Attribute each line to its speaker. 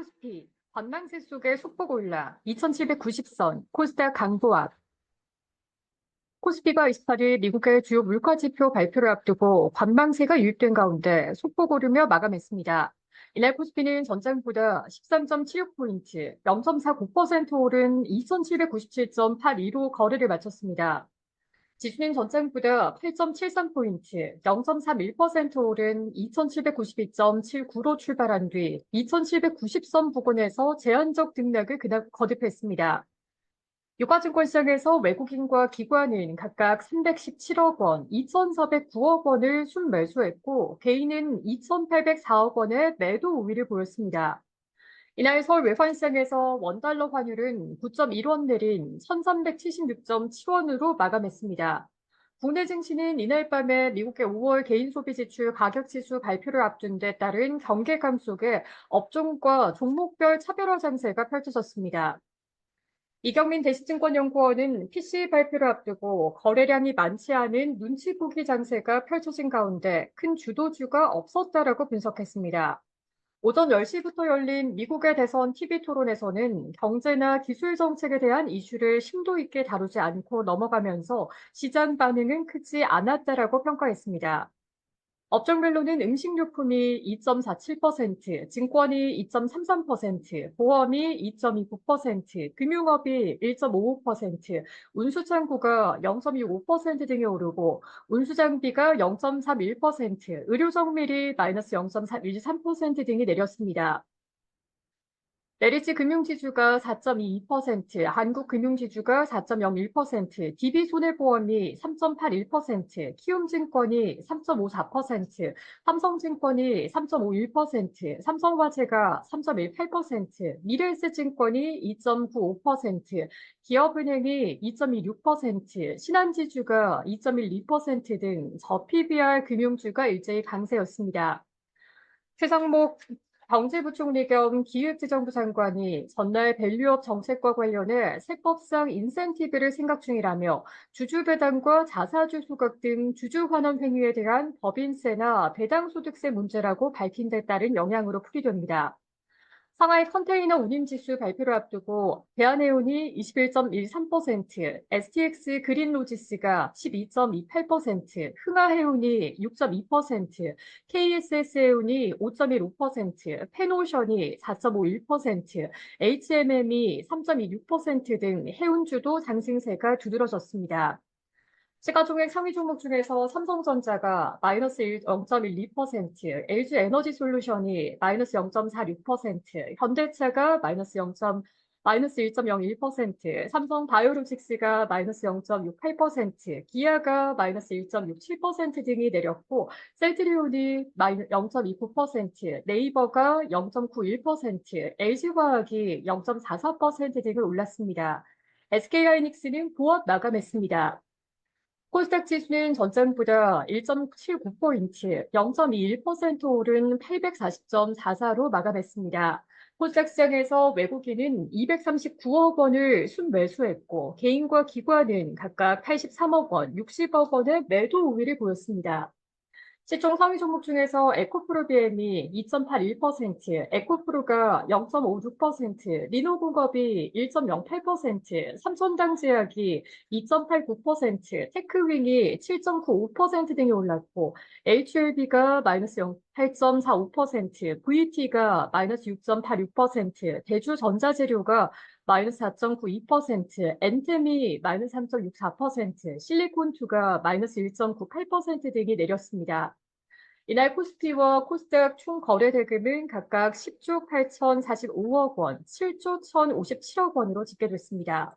Speaker 1: 코스피, 관망세 속에 속보가 올라 2790선, 코스닥 강보합. 코스피가 28일 미국의 주요 물가지표 발표를 앞두고 관망세가 유입된 가운데 속보가 오르며 마감했습니다. 이날 코스피는 전장보다 13.76포인트, 0.49% 오른 2797.82로 거래를 마쳤습니다. 지수는 전장보다 8.73포인트, 0.31% 오른 2792.79로 출발한 뒤 2790선 부근에서 제한적 등락을 그날 거듭했습니다. 유가증권 시장에서 외국인과 기관은 각각 317억 원, 2,409억 원을 순매수했고 개인은 2,804억 원의 매도 우위를 보였습니다. 이날 서울 외환시장에서 원달러 환율은 9.1원 내린 1376.7원으로 마감했습니다. 국내 증시는 이날 밤에 미국의 5월 개인 소비 지출 가격 지수 발표를 앞둔 데 따른 경계감 속에 업종과 종목별 차별화 장세가 펼쳐졌습니다. 이경민 대시증권연구원은 PC 발표를 앞두고 거래량이 많지 않은 눈치 보기 장세가 펼쳐진 가운데 큰 주도주가 없었다라고 분석했습니다. 오전 10시부터 열린 미국의 대선 TV 토론에서는 경제나 기술 정책에 대한 이슈를 심도 있게 다루지 않고 넘어가면서 시장 반응은 크지 않았다라고 평가했습니다. 업종별로는 음식료품이 2.47%, 증권이 2.33%, 보험이 2.29%, 금융업이 1.55%, 운수창고가 0.25% 등이 오르고 운수장비가 0.31%, 의료정밀이 마이너스 0.13% 등이 내렸습니다. 메리츠 금융지주가 4.22%, 한국금융지주가 4.01%, DB손해보험이 3.81%, 키움증권이 3.54%, 삼성증권이 3.51%, 삼성화재가 3.18%, 미래에셋증권이 2.95%, 기업은행이 2.26%, 신한지주가 2.12%등 저PBR 금융주가 일제히 강세였습니다. 최상목 경제부총리 겸 기획재정부 장관이 전날 밸류업 정책과 관련해 세법상 인센티브를 생각 중이라며 주주 배당과 자사주 소각 등 주주 환원 행위에 대한 법인세나 배당소득세 문제라고 밝힌 데 따른 영향으로 풀이됩니다. 상하이 컨테이너 운임 지수 발표를 앞두고 대한해운이 21.13%, STX 그린로지스가 12.28%, 흥하해운이 6.2%, KSS해운이 5.15%, 페노션이 4.51%, HMM이 3.26%등 해운주도 상승세가 두드러졌습니다. 시가총액 상위 종목 중에서 삼성전자가 마이너스 0.12%, LG에너지 솔루션이 마이너스 0.46%, 현대차가 마이너스 0. 마이너스 1.01%, 삼성 바이오로직스가 마이너스 0.68%, 기아가 마이너스 1.67% 등이 내렸고, 셀트리온이 0.29%, 네이버가 0.91%, LG화학이 0.44% 등을 올랐습니다. SK하이닉스는 보합 마감했습니다. 코스닥 지수는 전장보다 1.79포인트, 0.21% 오른 840.44로 마감했습니다. 코스닥 시장에서 외국인은 239억 원을 순매수했고 개인과 기관은 각각 83억 원, 60억 원의 매도 우위를 보였습니다. 시총 상위 종목 중에서 에코프로 BM이 2.81%, 에코프로가 0.56%, 리노공업이 1.08%, 삼성당제약이 2.89%, 테크윙이 7.95% 등이 올랐고, HLB가 마이너스 8.45%, VT가 마이너스 6.86%, 대주전자재료가 마이너스 4.92%, 엔템이 마이너스 3.64%, 실리콘2가 마이너스 1.98% 등이 내렸습니다. 이날 코스피와 코스닥 총 거래 대금은 각각 10조 8,045억 원, 7조 1,057억 원으로 집계됐습니다.